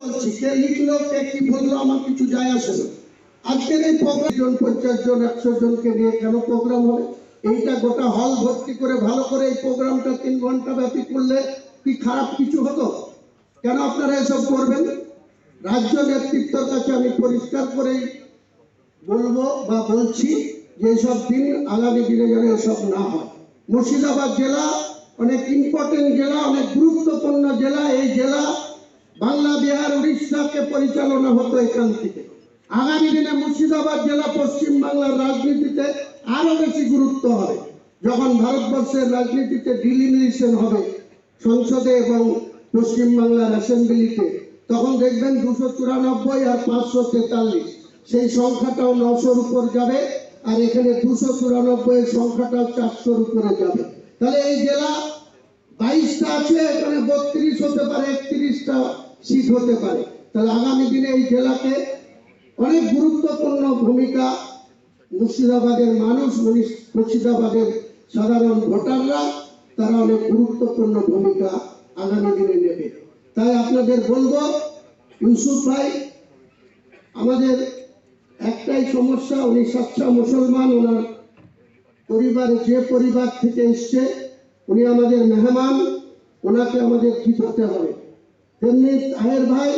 বলছি কে লিখলো কে কি বলল, আমার কিছু যায় আসে না। আজকের এই প্রোগ্রাম জন পঞ্চাশ জন, একশো জনকে নিয়ে কেন প্রোগ্রাম হবে? এইটা গোটা হল ভর্তি করে ভালো করে এই প্রোগ্রামটা তিন ঘণ্টা ব্যাপী করলে কি খারাপ কিছু হতো? কেন আপনারা এসব করবেন? রাজ্য নেতৃত্বের কাছে আমি পরিষ্কার করেই বলব বা বলছি যে এসব দিন, আগামী দিনে যেন এসব না হয়। মুর্শিদাবাদ জেলা অনেক ইম্পর্টেন্ট জেলা, অনেক গুরুত্বপূর্ণ জেলা, এই জেলা বাংলা বিহার, উড়িষ্যাকে পরিচালনা হতো এখান থেকে। আগামী দিনে মুর্শিদাবাদ জেলা পশ্চিম বাংলার রাজনীতিতে আরও বেশি গুরুত্ব হবে। যখন ভারতবর্ষের রাজনীতিতে ডিলিমিনেশন হবে সংসদে এবং পশ্চিম বাংলার অ্যাসেম্বলিতে, তখন দেখবেন দুশো চুরানব্বই আর পাঁচশো তেতাল্লিশ। সেই সংখ্যাটাও নশোর উপর যাবে আর এখানে দুশো চুরানব্বই সংখ্যাটাও চারশোর উপরে যাবে। তাহলে এই জেলা বাইশটা আছে, এখানে বত্রিশ হতে পারে, একত্রিশটা সিট হতে পারে। তাহলে আগামী দিনে এই জেলাকে অনেক গুরুত্বপূর্ণ ভূমিকা মুর্শিদাবাদের মানুষ মুর্শিদাবাদের সাধারণ ভোটাররা, তারা অনেক গুরুত্বপূর্ণ ভূমিকা আগামী দিনে নেবে। তাই আপনাদের বলব, ইউসুফ ভাই, আমাদের একটাই সমস্যা, উনি সাচ্চা মুসলমান, ওনার পরিবারে যে পরিবার থেকে এসছে, উনি আমাদের মেহমান, ওনাকে আমাদের কি করতে হবে? তেমনি তাহের ভাই,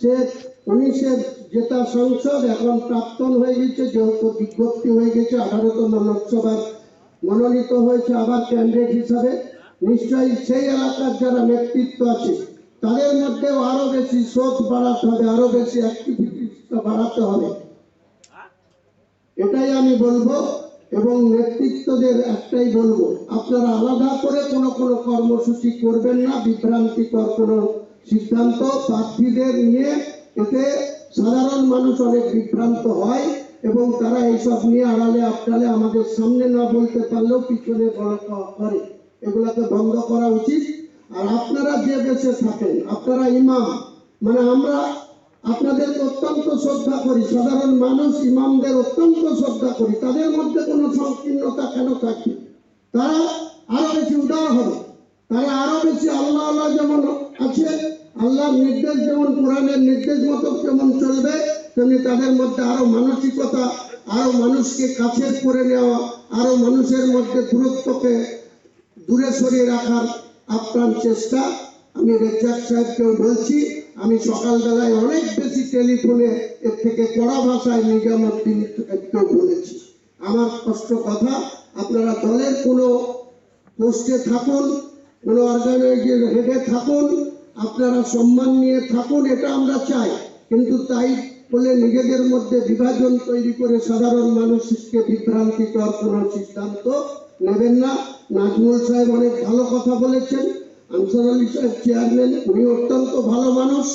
সে উনিশের জেতা সংসদ এখন প্রাক্তন হয়ে গেছে, যেহেতু বিজ্ঞপ্তি হয়ে গেছে, আঠারোতম লোকসভার মনোনীত হয়েছে আবার ক্যান্ডিডেট হিসাবে। নিশ্চয়ই সেই এলাকার যারা নেতৃত্ব আছে, তাদের মধ্যেও আরও বেশি শোধ বাড়াতে হবে, আরও বেশি বাড়াতে হবে। এটাই আমি বলব এবং নেতৃত্বদের একটাই বলব, আপনারা আলাদা করে কোনো কোনো কর্মসূচি করবেন না, বিভ্রান্তিকর কোনো সিদ্ধান্ত প্রার্থীদের নিয়ে এতে সাধারণ মানুষ অনেক বিভ্রান্ত হয় এবং তারা এইসব নিয়ে আড়ালে আবডালে আমাদের সামনে না বলতে পারলেও পিছনে বড় করে এগুলাকে বন্ধ করা উচিত। আর আপনারা যে দেশে থাকেন, আপনারা ইমাম মানে আমরা আপনাদের অত্যন্ত শ্রদ্ধা করি, সাধারণ মানুষ, ইমামদের অত্যন্ত শ্রদ্ধা করি, তাদের মধ্যে কোনো সংকীর্ণতা কেন থাকবে? তারা আরও বেশি উদার হবে, তারা আরও বেশি আল্লাহ আল্লাহ যেমন আছে, আল্লাহর নির্দেশ যেমন কোরআনের নির্দেশ মতো যেমন চলবে, তেমনি তাদের মধ্যে আরও মানসিকতা, আরও মানুষকে কাছে করে নেওয়া, আরও মানুষের মধ্যে দূরত্বকে দূরে সরিয়ে রাখার আপ্রাণ চেষ্টা। আমি রেজাক সাহেবকেও বলছি, আমি সকালবেলায় অনেক বেশি টেলিফোনে এর থেকে কড়া ভাষায় নিজামুদ্দিন বলেছি। আমার কষ্ট কথা, আপনারা দলের কোনো পোস্টে থাকুন, কোনো অর্গানাইজের হেডে থাকুন আপনারা সম্মান নিয়ে থাকুন, এটা আমরা চাই। কিন্তু তাই বলে নিজেদের মধ্যে বিভাজন তৈরি করে সাধারণ মানুষকে বিভ্রান্তিকর কোনো সিদ্ধান্ত নেবেন না। নাজমুল সাহেব অনেক ভালো কথা বলেছেন। আনসার আলী সাহেব চেয়ারম্যান উনি অত্যন্ত ভালো মানুষ।